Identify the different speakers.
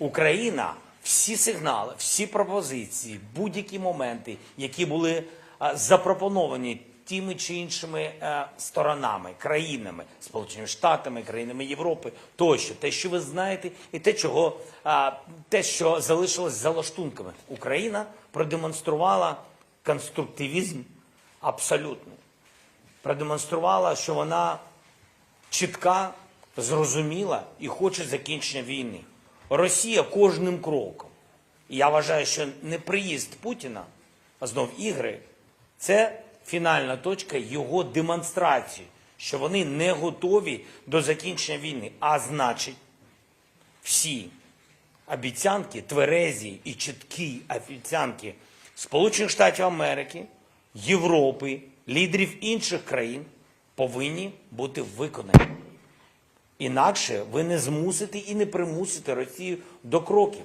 Speaker 1: Україна всі сигнали, всі пропозиції, будь-які моменти, які були запропоновані тими чи іншими е, сторонами, країнами, Сполученими Штатами, країнами Європи, тощо, те, що ви знаєте, і те, чого те, що залишилось за лаштунками. Україна продемонструвала конструктивізм абсолютний. Продемонструвала, що вона чітка, зрозуміла і хоче закінчення війни. Росія кожним кроком. І я вважаю, що не приїзд Путіна, а знов ігри, це фінальна точка його демонстрації, що вони не готові до закінчення війни. А значить, всі обіцянки, тверезі і чіткі обіцянки Сполучених Штатів Америки, Європи, лідерів інших країн повинні бути виконані. Інакше ви не змусите і не примусите Росію до кроків.